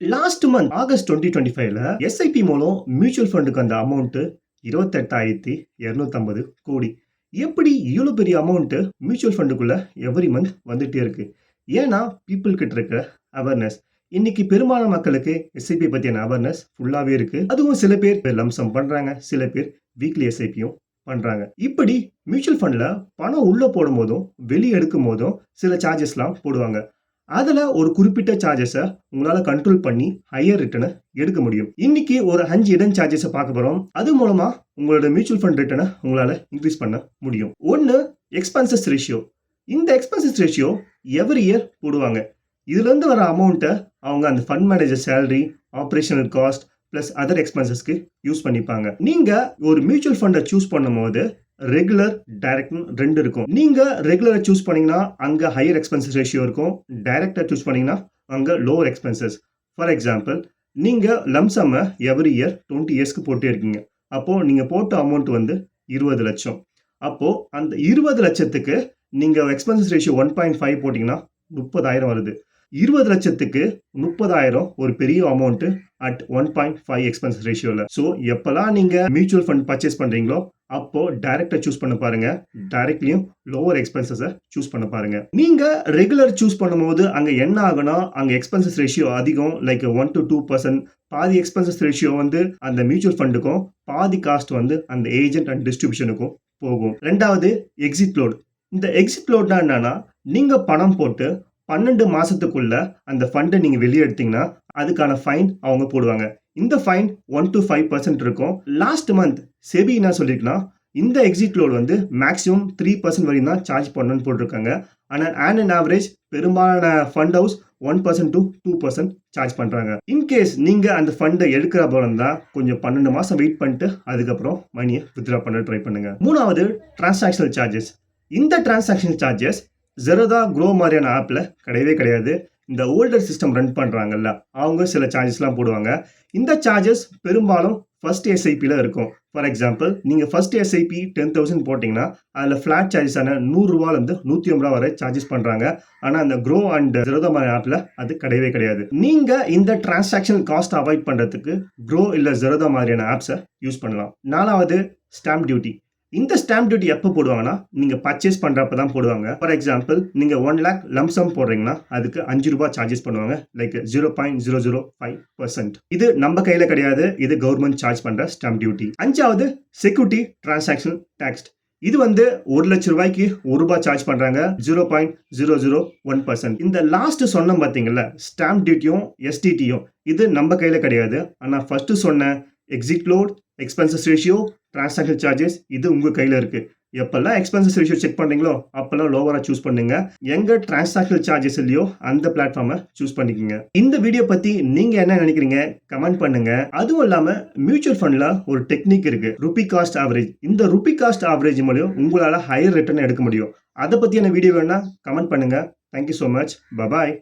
Last month August twenty twenty ஃபைவ்ல SIP மூலம் mutual ஃபண்டுக்கு அந்த அமௌண்ட்டு இருபத்தெட்டாயிரத்தி இரநூத்தம்பது கோடி. எப்படி இவ்வளோ பெரிய அமௌண்ட்டு மியூச்சுவல் ஃபண்டுக்குள்ளே எவ்ரி மந்த் வந்துகிட்டே இருக்கு? ஏன்னா பீப்புள் கிட்ட இருக்க அவேர்னஸ் இன்னைக்கு பெரும்பாலான மக்களுக்கு எஸ்ஐபி பற்றியான அவேர்னஸ் ஃபுல்லாகவே இருக்கு. அதுவும் சில பேர் லம்சம் பண்ணுறாங்க சில பேர் வீக்லி எஸ்ஐபியும் பண்ணுறாங்க இப்படி மியூச்சுவல் ஃபண்டில் பணம் உள்ளே போடும் போதும் வெளியே எடுக்கும் போதும் சில சார்ஜஸ்லாம் போடுவாங்க. அதில் ஒரு குறிப்பிட்ட சார்ஜஸை உங்களால் கண்ட்ரோல் பண்ணி ஹையர் ரிட்டர்னை எடுக்க முடியும். இன்னைக்கு ஒரு அஞ்சு இடன் சார்ஜஸை பார்க்க போகிறோம் அது மூலமாக உங்களோட மியூச்சுவல் ஃபண்ட் ரிட்டர்னை உங்களால் இன்க்ரீஸ் பண்ண முடியும். ஒன்று எக்ஸ்பென்சஸ் ரேஷியோ இந்த எக்ஸ்பென்சஸ் ரேஷியோ எவ்ரி இயர் போடுவாங்க. இதுலேருந்து வர அமௌண்ட்டை அவங்க அந்த fund manager salary operational cost plus other எக்ஸ்பென்சஸ்க்கு use பண்ணிப்பாங்க. நீங்கள் ஒரு மியூச்சுவல் ஃபண்டை சூஸ் பண்ணும்போது ரெகுலர் டைரக்ட்னு ரெண்டு இருக்கும். நீங்கள் ரெகுலரை சூஸ் பண்ணீங்கன்னா அங்கே ஹையர் எக்ஸ்பென்சஸ் ரேஷியோ இருக்கும். டைரக்டாக சூஸ் பண்ணீங்கன்னா அங்கே லோவர் எக்ஸ்பென்சஸ் ஃபார் எக்ஸாம்பிள் நீங்கள் லம்சம்மை எவ்ரி இயர் டுவெண்ட்டி இயர்ஸ்க்கு போட்டே இருக்கீங்க. அப்போது நீங்கள் போட்ட அமௌண்ட் வந்து இருபது லட்சம். அப்போது அந்த இருபது லட்சத்துக்கு நீங்கள் expenses ratio one point five போட்டிங்கன்னா முப்பதாயிரம் வருது. இருபது லட்சத்துக்கு முப்பதாயிரம் ஒரு பெரிய amount at one point five expenses ரேஷியோவில் ஸோ எப்போல்லாம் நீங்கள் மியூச்சுவல் ஃபண்ட் பர்ச்சேஸ் பண்ணுறீங்களோ அப்போ டைரக்டா சூஸ் பண்ண பாருங்க. டைரக்ட்லயும் லோவர் எக்ஸ்பென்சஸை சூஸ் பண்ண பாருங்க. நீங்க ரெகுலர் சூஸ் பண்ணும்போது அங்க என்ன ஆகுனா அங்க எக்ஸ்பென்சஸ் ரேஷியோ அதிகம். Like one to two percent பாதி எக்ஸ்பென்சஸ் ரேஷியோ வந்து அந்த மியூச்சுவல் ஃபண்டுக்கும் பாதி காஸ்ட் வந்து அந்த ஏஜென்ட் அண்ட் டிஸ்ட்ரிபியூஷனுக்கும் போகும். ரெண்டாவது எக்ஸிட் லோட் இந்த எக்ஸிட் லோட்னா என்னன்னா நீங்க பணம் போட்டு பன்னெண்டு மாசத்துக்குள்ள அந்த ஃபண்டை நீங்க வெளியே எடுத்தீங்கன்னா அதுக்கான ஃபைன் அவங்க போடுவாங்க. இந்த fine one to five percent இருக்கும். லாஸ்ட் மந்த் செபி என்ன சொல்லியிருக்குன்னா இந்த எக்ஸிட் லோடு வந்து மேக்ஸிமம் த்ரீ பர்சன்ட் வரையும் தான் சார்ஜ் பண்ணணும்னு போட்டிருக்காங்க. ஆனால் ஆன் அண்ட் ஆவரேஜ் பெரும்பாலான fund house one percent to two percent charge பண்ணுறாங்க இன்கேஸ் நீங்கள் அந்த ஃபண்டை எடுக்கிற போல இருந்தால் கொஞ்சம் பன்னெண்டு மாதம் வெயிட் பண்ணிட்டு அதுக்கப்புறம் மணியை வித்ட்ரா பண்ண ட்ரை பண்ணுங்க. மூணாவது டிரான்சாக்ஷனல் சார்ஜஸ் இந்த டிரான்சாக்ஷனல் சார்ஜஸ் ஜெரோதா க்ரோ மாதிரியான ஆப்பில் கிடையவே கிடையாது. இந்த ஓல்டர் சிஸ்டம் ரன் பண்ணுறாங்கல்ல அவங்க சில சார்ஜஸ்லாம் போடுவாங்க. இந்த சார்ஜஸ் பெரும்பாலும் ஃபர்ஸ்ட் எஸ்ஐபியில் இருக்கும். ஃபார் எக்ஸாம்பிள் நீங்கள் ஃபர்ஸ்ட் எஸ்ஐபி டென் தௌசண்ட் போட்டிங்கன்னா அதில் ஃப்ளாட் சார்ஜஸான நூறுரூவாலேருந்து நூற்றி ஐம்பது ரூபா வரை சார்ஜஸ் பண்ணுறாங்க ஆனால் அந்த க்ரோ அண்ட் ஜெரோதா ஆப்பில் அது கிடையவே கிடையாது. நீங்கள் இந்த டிரான்சாக்ஷன் காஸ்ட் அவாய்ட் பண்ணுறதுக்கு க்ரோ இல்லை ஜெரோதா மாதிரியான ஆப்ஸை யூஸ் பண்ணலாம். நாலாவது ஸ்டாம்ப் டியூட்டி இந்த ஸ்டாம்ப் டியூட்டி எப்போ போடுவாங்கன்னா நீங்கள் பர்ச்சேஸ் பண்ணுறப்ப தான் போடுவாங்க ஃபார் எக்ஸாம்பிள் நீங்கள் ஒன் லேக் லம்சம் போடுறீங்கன்னா அதுக்கு அஞ்சு ரூபாய் சார்ஜஸ் பண்ணுவாங்க. Like zero point zero zero five percent இது நம்ம கையில் கிடையாது. இது கவர்மெண்ட் சார்ஜ் பண்ணுற ஸ்டாம்ப் டியூட்டி அஞ்சாவது செக்யூரிட்டி டிரான்சாக்ஷன் டேக்ஸ் இது வந்து ஒரு லட்ச ரூபாய்க்கு ஒரு ரூபாய் சார்ஜ் பண்றாங்க. Zero point zero zero one percent இந்த லாஸ்ட் சொன்னோம் பார்த்தீங்கல்ல ஸ்டாம்ப் டியூட்டியும் எஸ்டிடியும் இது நம்ம கையில் கிடையாது. ஆனால் ஃபர்ஸ்ட் சொன்ன exit load expenses ratio transaction charges இது உங்கள் கையில் இருக்குது எப்பெல்லாம் எக்ஸ்பென்சஸ் ரேஷியோ செக் பண்ணுறீங்களோ அப்போல்லாம் லோவராக சூஸ் பண்ணுங்க. எங்க டிரான்சாக்ஷன் சார்ஜஸ் இல்லையோ அந்த பிளாட்ஃபார்மை சூஸ் பண்ணிக்கோங்க. இந்த வீடியோ பற்றி நீங்கள் என்ன நினைக்கிறீங்க கமெண்ட் பண்ணுங்க. அதுவும் இல்லாமல் மியூச்சுவல் ஃபண்டில் ஒரு டெக்னிக் இருக்கு. ருபி காஸ்ட் ஆவரேஜ் இந்த ருபி காஸ்ட் ஆவரேஜ் மூலியம் உங்களால் ஹையர் ரிட்டர்ன் எடுக்க முடியும். அதை பற்றியான வீடியோ வேணால் கமெண்ட் பண்ணுங்க. Thank you so much bye bye